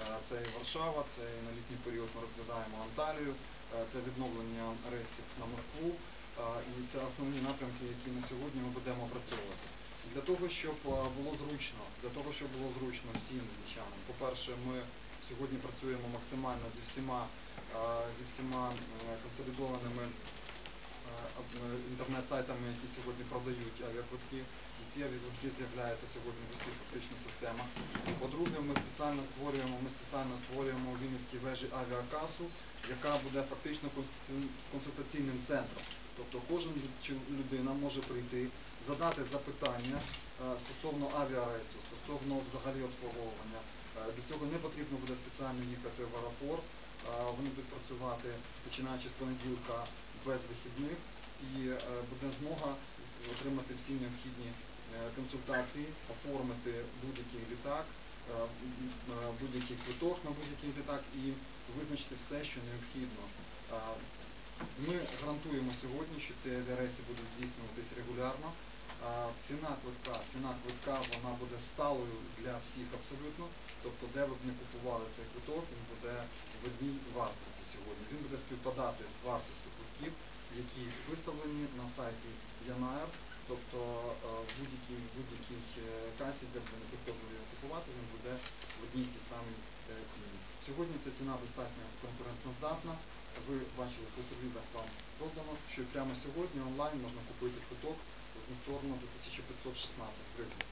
Е, Це і Варшава, це і на літній період ми розглядаємо Анталію, е, це відновлення рейсів на Москву. е, І це основні напрямки, які на сьогодні ми будемо опрацьовувати. Для того, щоб було зручно, для того, щоб було зручно всім львів'янам. По-перше, ми сьогодні працюємо максимально зі всіма, зі всіма консолідованими інтернет-сайтами, які сьогодні продають авіаквитки. І ці авіаквитки з'являються сьогодні в усіх фактично системах. Спеціально створюємо, ми спеціально створюємо у Вінницькій вежі авіакасу, яка буде фактично консультаційним центром. Тобто кожен людина може прийти, задати запитання е, стосовно авіарейсу, стосовно взагалі обслуговування. Е, Для цього не потрібно буде спеціально їхати в аеропорт. Е, Вони будуть працювати починаючи з понеділка без вихідних і буде змога отримати всі необхідні консультації, оформити будь-який літак, будь-який квиток на будь-який літак і визначити все, що необхідно. Е, Ми гарантуємо сьогодні, що ці авіарейси будуть здійснюватись регулярно. Е, Ціна квитка, ціна квитка вона буде сталою для всіх абсолютно. Тобто, де ви б не купували цей квиток, він буде в одній вартості сьогодні. Він буде співпадати з вартістю квитків, які виставлені на сайті Янаєр. Тобто е, в будь-якій будь-якій е, касі, де ви не приходили купувати, він буде в одній тій самій е, ціні. Сьогодні ця ціна достатньо конкурентноздатна. Ви бачили по прес-релізах вам роздано, що прямо сьогодні онлайн можна купити квиток в сторону за 1516 гривень.